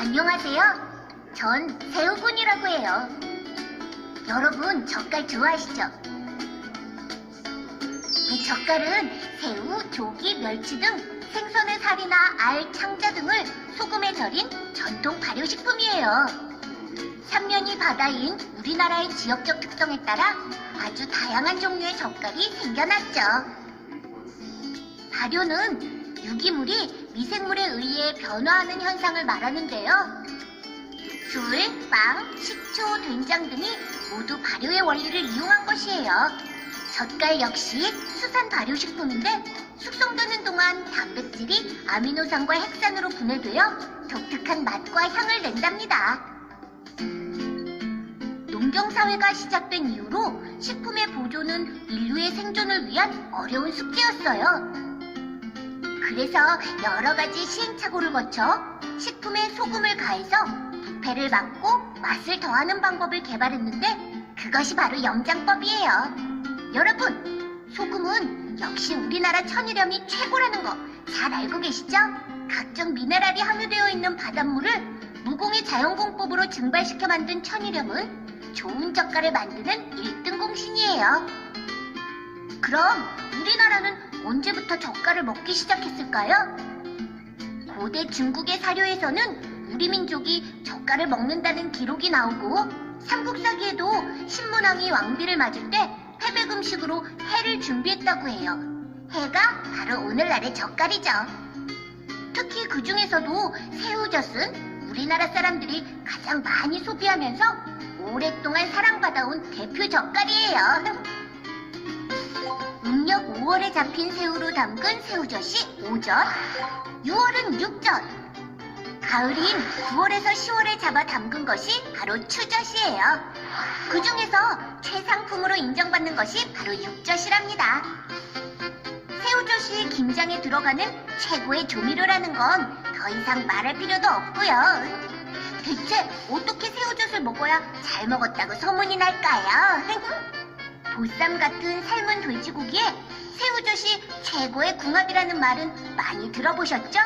안녕하세요. 전 새우군이라고 해요. 여러분, 젓갈 좋아하시죠? 이 젓갈은 새우, 조기, 멸치 등 생선의 살이나 알, 창자 등을 소금에 절인 전통 발효식품이에요. 삼면이 바다인 우리나라의 지역적 특성에 따라 아주 다양한 종류의 젓갈이 생겨났죠. 발효는 유기물이 미생물에 의해 변화하는 현상을 말하는데요. 술, 빵, 식초, 된장 등이 모두 발효의 원리를 이용한 것이에요. 젓갈 역시 수산 발효식품인데 숙성되는 동안 단백질이 아미노산과 핵산으로 분해되어 독특한 맛과 향을 낸답니다. 농경사회가 시작된 이후로 식품의 보존은 인류의 생존을 위한 어려운 숙제였어요. 그래서 여러 가지 시행착오를 거쳐 식품에 소금을 가해서 부패를 막고 맛을 더하는 방법을 개발했는데 그것이 바로 영장법이에요. 여러분, 소금은 역시 우리나라 천일염이 최고라는 거 잘 알고 계시죠? 각종 미네랄이 함유되어 있는 바닷물을 무공의 자연공법으로 증발시켜 만든 천일염은 좋은 젓갈을 만드는 1등 공신이에요. 그럼 우리나라는 언제부터 젓갈을 먹기 시작했을까요? 고대 중국의 사료에서는 우리 민족이 젓갈을 먹는다는 기록이 나오고 삼국사기에도 신문왕이 왕비를 맞을 때 패백 음식으로 해를 준비했다고 해요. 해가 바로 오늘날의 젓갈이죠. 특히 그 중에서도 새우젓은 우리나라 사람들이 가장 많이 소비하면서 오랫동안 사랑받아온 대표 젓갈이에요. 음력 5월에 잡힌 새우로 담근 새우젓이 오젓, 6월은 육젓, 가을인 9월에서 10월에 잡아 담근 것이 바로 추젓이에요. 그 중에서 최상품으로 인정받는 것이 바로 육젓이랍니다. 새우젓이 김장에 들어가는 최고의 조미료라는 건 더 이상 말할 필요도 없고요. 대체 어떻게 새우젓을 먹어야 잘 먹었다고 소문이 날까요? 보쌈 같은 삶은 돼지고기에 새우젓이 최고의 궁합이라는 말은 많이 들어보셨죠?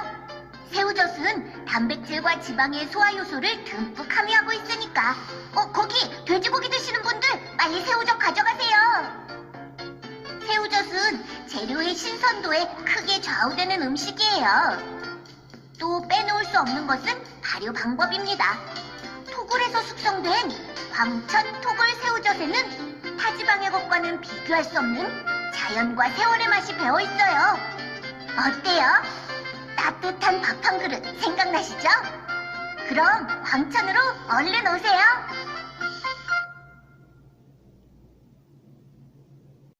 새우젓은 단백질과 지방의 소화 요소를 듬뿍 함유하고 있으니까 어 거기 돼지고기 드시는 분들 빨리 새우젓 가져가세요. 새우젓은 재료의 신선도에 크게 좌우되는 음식이에요. 또 빼놓을 수 없는 것은 발효 방법입니다. 토굴에서 숙성된 광천 토굴 새우젓에는 타지방의 것과는 비교할 수 없는 자연과 세월의 맛이 배어 있어요. 어때요? 따뜻한 밥 한 그릇 생각나시죠? 그럼 광천으로 얼른 오세요.